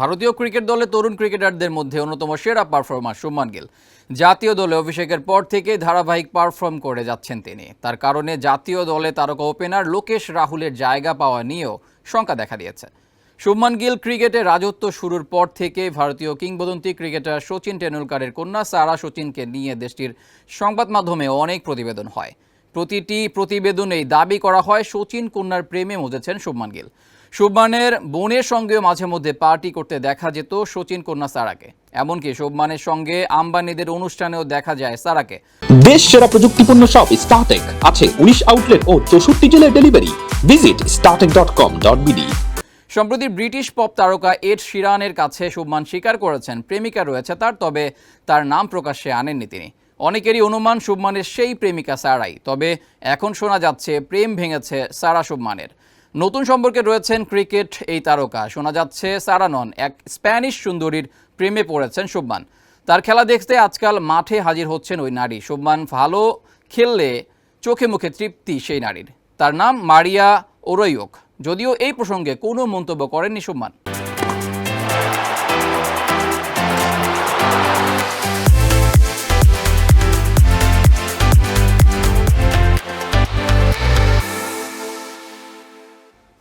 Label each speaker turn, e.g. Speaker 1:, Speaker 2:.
Speaker 1: ভারতীয় ক্রিকেট দলে তরুণ ক্রিকেটারদের মধ্যে অন্যতম সেরা পারফর্মার শুভমান গিল। জাতীয় দলে অভিষেকের পর থেকে ধারাবাহিক পারফর্ম করে যাচ্ছেন তিনি। তার কারণে জাতীয় দলে তারকা ওপেনার লোকেশ রাহুলের জায়গা পাওয়া নিয়েও শঙ্কা দেখা দিয়েছে। শুভমান গিল ক্রিকেটে রাজত্ব শুরুর পর থেকে ভারতীয় কিংবদন্তি ক্রিকেটার সচিন টেন্ডুলকারের কন্যা সারা সচিনকে নিয়ে দেশটির সংবাদ মাধ্যমে অনেক প্রতিবেদন হয়। প্রতিটি প্রতিবেদনেই দাবি করা হয় সচিন কন্যার প্রেমে মজেছেন শুভমান গিল। শুভমানের বোনের সঙ্গেও মাঝে মধ্যে পার্টি করতে দেখা যেত সচিন কন্যা সারাকে। এমনকি শুভমানের সঙ্গে আম্বানিদের অনুষ্ঠানেও দেখা যায় সারাকে।
Speaker 2: দেশ সেরা প্রযুক্তিপূর্ণ সব স্টার্টেক আছে উনিশ আউটলেট ও চৌষট্টি জেলায় delivery visit startech dot com dot BD
Speaker 1: সম্প্রতি ব্রিটিশ পপ তারকা এড শিরানের কাছে শুভমান স্বীকার করেছেন। প্রেমিকা রয়েছে তার তবে তার নাম প্রকাশ্যে আনেননি তিনি। অনেকেরই অনুমান, শুভমানের সেই প্রেমিকা সারাই। তবে এখন শোনা যাচ্ছে, প্রেম ভেঙেছে সারা শুভমানের। নতুন সম্পর্কে রয়েছেন ক্রিকেট এই তারকা। শোনা যাচ্ছে, সারা নন, এক স্প্যানিশ সুন্দরীর প্রেমে পড়েছেন শুভমান। তার খেলা দেখতে আজকাল মাঠে হাজির হচ্ছেন ওই নারী। শুভমান ভালো খেললে চোখে মুখে তৃপ্তি সেই নারীর। তার নাম মারিয়া ওরইওক যদিও এই প্রসঙ্গে কোনো মন্তব্য করেননি সুমান